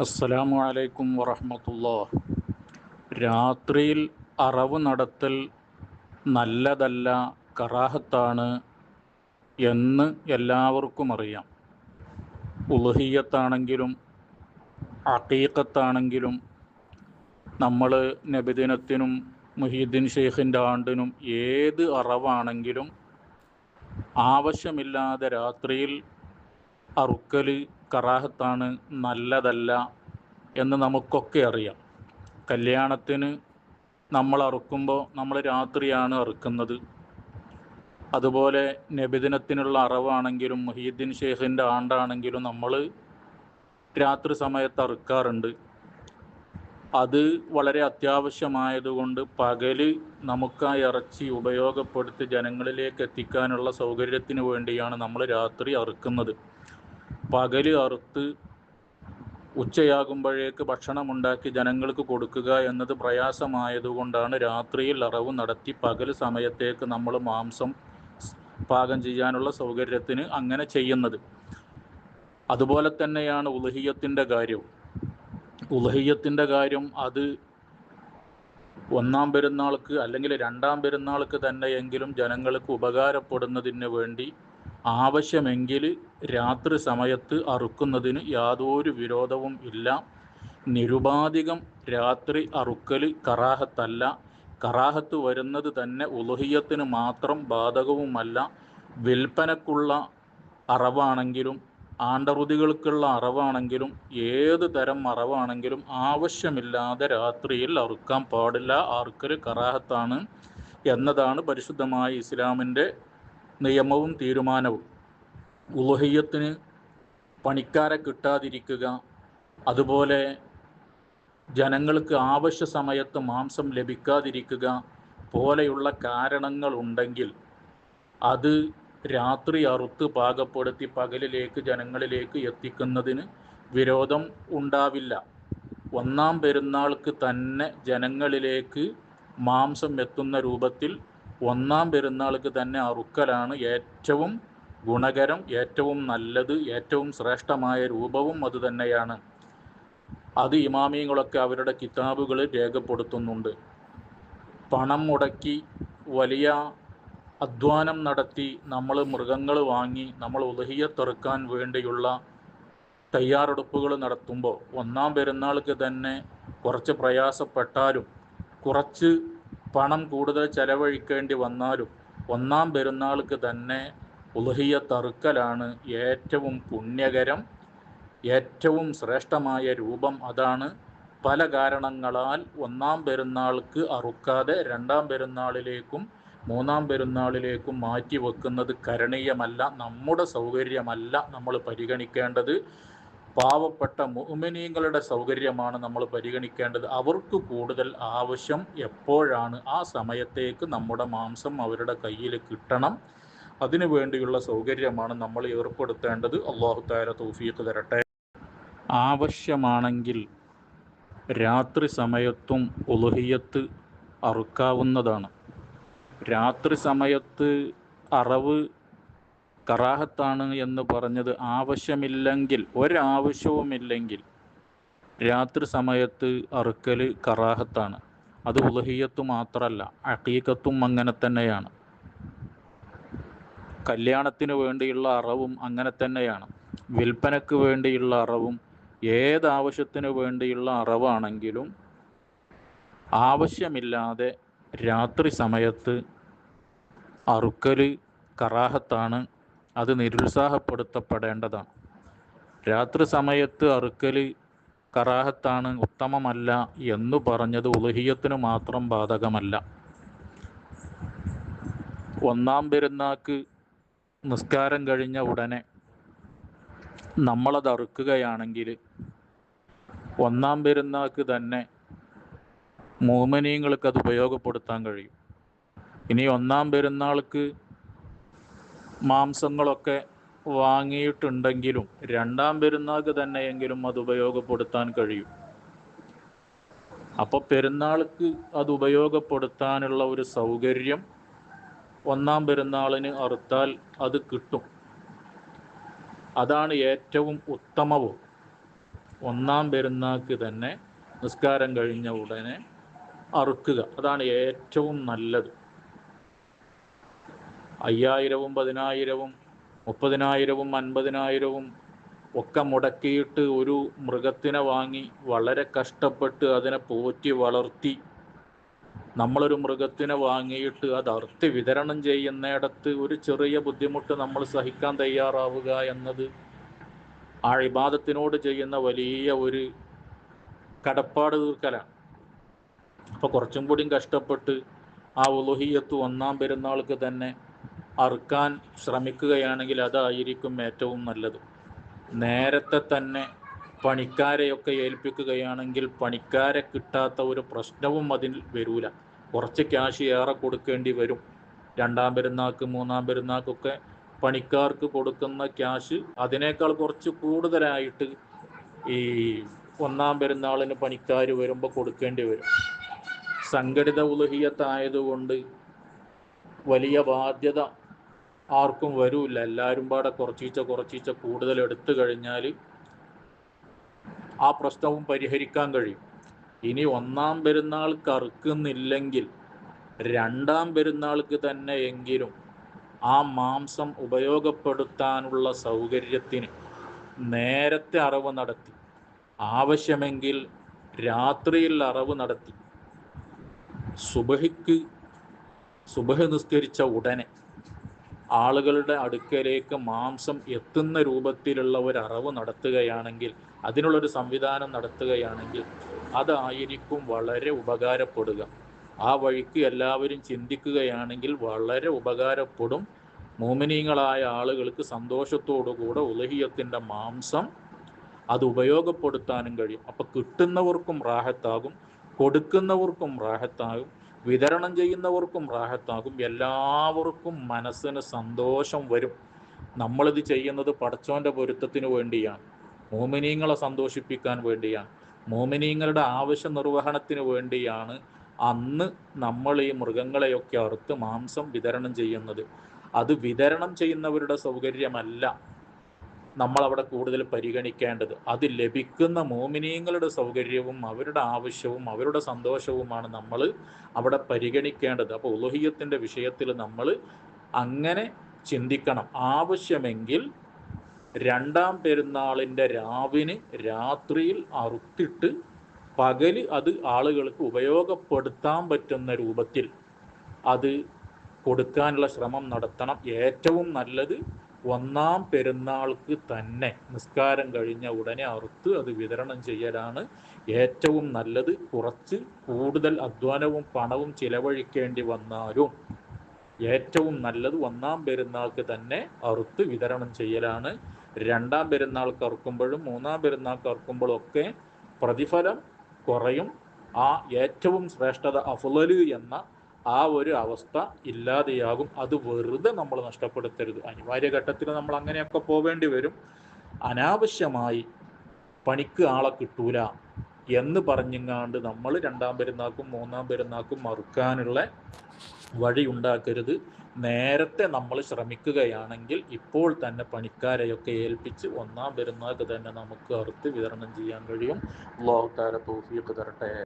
അസ്സലാമു അലൈക്കും വറഹമത്തുള്ള രാത്രിയിൽ അറവ് നടത്തൽ നല്ലതല്ല കറാഹത്താണ് എന്ന് എല്ലാവർക്കും അറിയാം. ഉൽഹിയത്താണെങ്കിലും അക്കീക്കത്താണെങ്കിലും നമ്മൾ നബിദിനത്തിനും മുഹീദ്ദീൻ ഷെയ്ഖിന്റെ ആണ്ടിനും ഏത് അറവാണെങ്കിലും ആവശ്യമില്ലാതെ രാത്രിയിൽ അറുക്കൽ കറാഹത്താണ് നല്ലതല്ല എന്ന് നമുക്കൊക്കെ അറിയാം. കല്യാണത്തിന് നമ്മൾ അറുക്കുമ്പോൾ നമ്മൾ രാത്രിയാണ് അറുക്കുന്നത്. അതുപോലെ നബിദിനത്തിനുള്ള അറവാണെങ്കിലും മുഹീദ്ദീൻ ഷെയ്ഖിന്റെ ആണ്ടാണെങ്കിലും നമ്മൾ രാത്രി സമയത്ത് അറുക്കാറുണ്ട്. അത് വളരെ അത്യാവശ്യമായതുകൊണ്ട് പകൽ നമുക്ക് ആ ഇറച്ചി ഉപയോഗപ്പെടുത്തി ജനങ്ങളിലേക്ക് എത്തിക്കാനുള്ള സൗകര്യത്തിന് വേണ്ടിയാണ് നമ്മൾ രാത്രി അറുക്കുന്നത്. പകൽ അറുത്ത് ഉച്ചയാകുമ്പോഴേക്ക് ഭക്ഷണമുണ്ടാക്കി ജനങ്ങൾക്ക് കൊടുക്കുക എന്നത് പ്രയാസമായതുകൊണ്ടാണ് രാത്രിയിൽ അറവ് നടത്തി പകൽ സമയത്തേക്ക് നമ്മൾ മാംസം പാകം ചെയ്യാനുള്ള സൗകര്യത്തിന് അങ്ങനെ ചെയ്യുന്നത്. അതുപോലെ തന്നെയാണ് ഉലഹിയത്തിന്റെ കാര്യവും ഉലഹിയത്തിന്റെ കാര്യം അത് ഒന്നാം പെരുന്നാൾക്ക് അല്ലെങ്കിൽ രണ്ടാം പെരുന്നാൾക്ക് തന്നെയെങ്കിലും ജനങ്ങൾക്ക് ഉപകാരപ്പെടുന്നതിന് വേണ്ടി ആവശ്യമെങ്കിൽ രാത്രി സമയത്ത് അറുക്കുന്നതിന് യാതൊരു വിരോധവും ഇല്ല. നിരുപാധികം രാത്രി അറുക്കൽ കറാഹത്തല്ല. കറാഹത്ത് വരുന്നത് തന്നെ ഉലുഹിയത്തിന് മാത്രം ബാധകവുമല്ല. വിൽപ്പനക്കുള്ള അറവാണെങ്കിലും ആണ്ടറുതികൾക്കുള്ള അറവാണെങ്കിലും ഏത് തരം അറവാണെങ്കിലും ആവശ്യമില്ലാതെ രാത്രിയിൽ അറുക്കാൻ പാടില്ല. അറുക്കൽ കറാഹത്താണ് എന്നതാണ് പരിശുദ്ധമായ ഇസ്ലാമിന്റെ നിയമവും തീരുമാനവും. ഉലഹയ്യത്തിന് പണിക്കാരെ കിട്ടാതിരിക്കുക അതുപോലെ ജനങ്ങൾക്ക് ആവശ്യ സമയത്ത് മാംസം ലഭിക്കാതിരിക്കുക പോലെയുള്ള കാരണങ്ങൾ ഉണ്ടെങ്കിൽ അത് രാത്രി അറുത്ത് പാകപ്പെടുത്തി പകലിലേക്ക് ജനങ്ങളിലേക്ക് എത്തിക്കുന്നതിന് വിരോധം ഉണ്ടാവില്ല. ഒന്നാം പെരുന്നാൾക്ക് തന്നെ ജനങ്ങളിലേക്ക് മാംസം എത്തുന്ന രൂപത്തിൽ ഒന്നാം പെരുന്നാൾക്ക് തന്നെ അറുക്കലാണ് ഏറ്റവും ഗുണകരം ഏറ്റവും നല്ലത് ഏറ്റവും ശ്രേഷ്ഠമായ രൂപവും അത് തന്നെയാണ്. അത് ഇമാമിയങ്ങളൊക്കെ അവരുടെ കിതാബുകൾ രേഖപ്പെടുത്തുന്നുണ്ട്. പണം മുടക്കി വലിയ അധ്വാനം നടത്തി നമ്മൾ മൃഗങ്ങൾ വാങ്ങി നമ്മൾ ഉദഹിയത്തെറുക്കാൻ വേണ്ടിയുള്ള തയ്യാറെടുപ്പുകൾ നടത്തുമ്പോൾ ഒന്നാം പെരുന്നാൾക്ക് തന്നെ കുറച്ച് പ്രയാസപ്പെട്ടാലും കുറച്ച് പണം കൂടുതൽ ചെലവഴിക്കേണ്ടി വന്നാലും ഒന്നാം പെരുന്നാൾക്ക് തന്നെ ഉലഹിയത്തെറുക്കലാണ് ഏറ്റവും പുണ്യകരം ഏറ്റവും ശ്രേഷ്ഠമായ രൂപം അതാണ്. പല കാരണങ്ങളാൽ ഒന്നാം പെരുന്നാൾക്ക് അറുക്കാതെ രണ്ടാം പെരുന്നാളിലേക്കും മൂന്നാം പെരുന്നാളിലേക്കും മാറ്റി വെക്കുന്നത് കരണീയമല്ല നമ്മുടെ സൗകര്യമല്ല നമ്മൾ പരിഗണിക്കേണ്ടത്. പാവപ്പെട്ട മുഹമിനീങ്ങളുടെ സൗകര്യമാണ് നമ്മൾ പരിഗണിക്കേണ്ടത്. അവർക്ക് കൂടുതൽ ആവശ്യം എപ്പോഴാണ്? ആ സമയത്തേക്ക് നമ്മുടെ മാംസം അവരുടെ കയ്യിൽ കിട്ടണം. അതിനു വേണ്ടിയുള്ള സൗകര്യമാണ് നമ്മൾ ഏർപ്പെടുത്തേണ്ടത്. അള്ളാഹു താര തൗഫീഖ് തരട്ടെ. ആവശ്യമാണെങ്കിൽ രാത്രി സമയത്തും ഉലഹിയത്ത് അറുക്കാവുന്നതാണ്. രാത്രി സമയത്ത് അറവ് കറാഹത്താണ് എന്ന് പറഞ്ഞത് ആവശ്യമില്ലെങ്കിൽ ഒരാവശ്യവുമില്ലെങ്കിൽ. രാത്രി സമയത്ത് അറുക്കൽ കറാഹത്താണ്. അത് ഉലഹിയത്ത് മാത്രമല്ല അക്കീക്കത്തും അങ്ങനെ തന്നെയാണ്. കല്യാണത്തിന് വേണ്ടിയുള്ള അറവും അങ്ങനെ തന്നെയാണ്. വിൽപ്പനക്ക് വേണ്ടിയുള്ള അറവും ഏതാവശ്യത്തിന് വേണ്ടിയുള്ള അറവാണെങ്കിലും ആവശ്യമില്ലാതെ രാത്രി സമയത്ത് അറുക്കൽ കറാഹത്താണ് അത് നിരുത്സാഹപ്പെടുത്തപ്പെടേണ്ടതാണ്. രാത്രി സമയത്ത് അറുക്കൽ കറാഹത്താണ് ഉത്തമമല്ല എന്നു പറഞ്ഞത് ഉലഹിയത്തിന് മാത്രം ബാധകമല്ല. ഒന്നാം പെരുന്നാക്ക് നിസ്കാരം കഴിഞ്ഞ ഉടനെ നമ്മളത് അറുക്കുകയാണെങ്കിൽ ഒന്നാം പെരുന്നാക്ക് തന്നെ മോമിനിയങ്ങൾക്ക് അത് ഉപയോഗപ്പെടുത്താൻ കഴിയും. ഇനി ഒന്നാം പെരുന്നാൾക്ക് മാംസങ്ങളൊക്കെ വാങ്ങിയിട്ടുണ്ടെങ്കിലും രണ്ടാം പെരുന്നാൾക്ക് തന്നെയെങ്കിലും അത് ഉപയോഗപ്പെടുത്താൻ കഴിയും. അപ്പോൾ പെരുന്നാൾക്ക് അത് ഉപയോഗപ്പെടുത്താനുള്ള ഒരു സൗകര്യം ഒന്നാം പെരുന്നാളിന് അറുത്താൽ അത് കിട്ടും. അതാണ് ഏറ്റവും ഉത്തമവും. ഒന്നാം പെരുന്നാൾക്ക് തന്നെ നിസ്കാരം കഴിഞ്ഞ ഉടനെ അറുക്കുക. അതാണ് ഏറ്റവും നല്ലത്. അയ്യായിരവും പതിനായിരവും മുപ്പതിനായിരവും അൻപതിനായിരവും ഒക്കെ മുടക്കിയിട്ട് ഒരു മൃഗത്തിനെ വാങ്ങി വളരെ കഷ്ടപ്പെട്ട് അതിനെ പോറ്റി വളർത്തി നമ്മളൊരു മൃഗത്തിനെ വാങ്ങിയിട്ട് അത് അർത്ഥി വിതരണം ചെയ്യുന്നിടത്ത് ഒരു ചെറിയ ബുദ്ധിമുട്ട് നമ്മൾ സഹിക്കാൻ തയ്യാറാവുക എന്നത് ആ ഇബാദത്തിനോട് ചെയ്യുന്ന വലിയ ഒരു കടപ്പാട് തീർക്കലാണ് അപ്പോൾ കുറച്ചും കൂടിയും കഷ്ടപ്പെട്ട് ആ ഉലുഹിയത്ത് ഒന്നാം പെരുന്നാൾക്ക് തന്നെ അറുക്കാൻ ശ്രമിക്കുകയാണെങ്കിൽ അതായിരിക്കും ഏറ്റവും നല്ലത്. നേരത്തെ തന്നെ പണിക്കാരെയൊക്കെ ഏൽപ്പിക്കുകയാണെങ്കിൽ പണിക്കാരെ കിട്ടാത്ത ഒരു പ്രശ്നവും അതിൽ വരൂല. കുറച്ച് ക്യാഷ് ഏറെ കൊടുക്കേണ്ടി വരും. രണ്ടാം പെരുന്നാൾക്ക് മൂന്നാം പെരുന്നാൾക്കൊക്കെ പണിക്കാർക്ക് കൊടുക്കുന്ന ക്യാഷ് അതിനേക്കാൾ കുറച്ച് കൂടുതലായിട്ട് ഈ ഒന്നാം പെരുന്നാളിന് പണിക്കാർ വരുമ്പോൾ കൊടുക്കേണ്ടി വരും. സംഘടിത ഉലഹിയത്തായതുകൊണ്ട് വലിയ ബാധ്യത ആർക്കും വരൂല്ല. എല്ലാവരും പാടെ കുറച്ചീച്ച കുറച്ചീച്ച കൂടുതൽ എടുത്തു കഴിഞ്ഞാൽ ആ പ്രശ്നവും പരിഹരിക്കാൻ കഴിയും. ഇനി ഒന്നാം പെരുന്നാൾ കറുക്കുന്നില്ലെങ്കിൽ രണ്ടാം പെരുന്നാൾക്ക് തന്നെ എങ്കിലും ആ മാംസം ഉപയോഗപ്പെടുത്താനുള്ള സൗകര്യത്തിന് നേരത്തെ അറവ് നടത്തി. ആവശ്യമെങ്കിൽ രാത്രിയിൽ അറവ് നടത്തി. സുബഹിക്ക് സുബഹ നിസ്കരിച്ച ഉടനെ ആളുകളുടെ അടുക്കലേക്ക് മാംസം എത്തുന്ന രൂപത്തിലുള്ള ഒരു അറവ് നടത്തുകയാണെങ്കിൽ അതിനുള്ളൊരു സംവിധാനം നടത്തുകയാണെങ്കിൽ അതായിരിക്കും വളരെ ഉപകാരപ്പെടുക. ആ വഴിക്ക് എല്ലാവരും ചിന്തിക്കുകയാണെങ്കിൽ വളരെ ഉപകാരപ്പെടും. മോമിനീങ്ങളായ ആളുകൾക്ക് സന്തോഷത്തോടുകൂടെ ഉലഹിയത്തിന്റെ മാംസം അത് ഉപയോഗപ്പെടുത്താനും കഴിയും. അപ്പം കിട്ടുന്നവർക്കും റാഹത്താകും കൊടുക്കുന്നവർക്കും റാഹത്താകും. വിതരണം ചെയ്യുന്നവർക്കും റാഹത്താകും. എല്ലാവർക്കും മനസ്സിന് സന്തോഷം വരും. നമ്മളിത് ചെയ്യുന്നത് പടച്ചോന്റെ പൊരുത്തത്തിന് വേണ്ടിയാണ്. മോമിനീങ്ങളെ സന്തോഷിപ്പിക്കാൻ വേണ്ടിയാണ്. മോമിനീങ്ങളുടെ ആവശ്യ നിർവഹണത്തിന് വേണ്ടിയാണ് അന്ന് നമ്മൾ ഈ മൃഗങ്ങളെയൊക്കെ അറുത്ത് മാംസം വിതരണം ചെയ്യുന്നത്. അത് വിതരണം ചെയ്യുന്നവരുടെ സൗകര്യമല്ല. നമ്മൾ അവിടെ കൂടുതൽ പരിഗണിക്കേണ്ടത്. അത് ലഭിക്കുന്ന മോമിനീങ്ങളുടെ സൗകര്യവും അവരുടെ ആവശ്യവും അവരുടെ സന്തോഷവുമാണ് നമ്മൾ അവിടെ പരിഗണിക്കേണ്ടത്. അപ്പോൾ ഉലോഹിയത്തിന്റെ വിഷയത്തിൽ നമ്മൾ അങ്ങനെ ചിന്തിക്കണം. ആവശ്യമെങ്കിൽ രണ്ടാം പെരുന്നാളിന്റെ രാവിന് രാത്രിയിൽ അറുത്തിട്ട് പകൽ അത് ആളുകൾക്ക് ഉപയോഗപ്പെടുത്താൻ പറ്റുന്ന രൂപത്തിൽ അത് കൊടുക്കാനുള്ള ശ്രമം നടത്തണം. ഏറ്റവും നല്ലത് ഒന്നാം പെരുന്നാൾക്ക് തന്നെ നിസ്കാരം കഴിഞ്ഞ ഉടനെ അറുത്ത് അത് വിതരണം ചെയ്യലാണ് ഏറ്റവും നല്ലത്. കുറച്ച് കൂടുതൽ അധ്വാനവും പണവും ചിലവഴിക്കേണ്ടി വന്നാലും ഏറ്റവും നല്ലത് ഒന്നാം പെരുന്നാൾക്ക് തന്നെ അറുത്ത് വിതരണം ചെയ്യലാണ്. രണ്ടാം പെരുന്നാൾക്ക് അറുക്കുമ്പോഴും മൂന്നാം പെരുന്നാൾക്ക് അറുക്കുമ്പോഴും ഒക്കെ പ്രതിഫലം കുറയും. ആ ഏറ്റവും ശ്രേഷ്ഠത അഫുലല് എന്ന ആ ഒരു അവസ്ഥ ഇല്ലാതെയാകും. അത് വെറുതെ നമ്മൾ നഷ്ടപ്പെടുത്തരുത്. അനിവാര്യ ഘട്ടത്തിൽ നമ്മൾ അങ്ങനെയൊക്കെ പോവേണ്ടി വരും. അനാവശ്യമായി പണിക്ക് ആളെ കിട്ടൂല എന്ന് പറഞ്ഞിങ്ങാണ്ട് നമ്മൾ രണ്ടാം പെരുന്നാക്കും മൂന്നാം പെരുന്നാക്കും മറുക്കാനുള്ള വഴി ഉണ്ടാക്കരുത്. നേരത്തെ നമ്മൾ ശ്രമിക്കുകയാണെങ്കിൽ ഇപ്പോൾ തന്നെ പണിക്കാരെയൊക്കെ ഏൽപ്പിച്ച് ഒന്നാം പെരുന്നാൾക്ക് തന്നെ നമുക്ക് അറുത്ത് വിതരണം ചെയ്യാൻ കഴിയും. അള്ളാഹു തോഫിയൊക്കെ തരട്ടെ.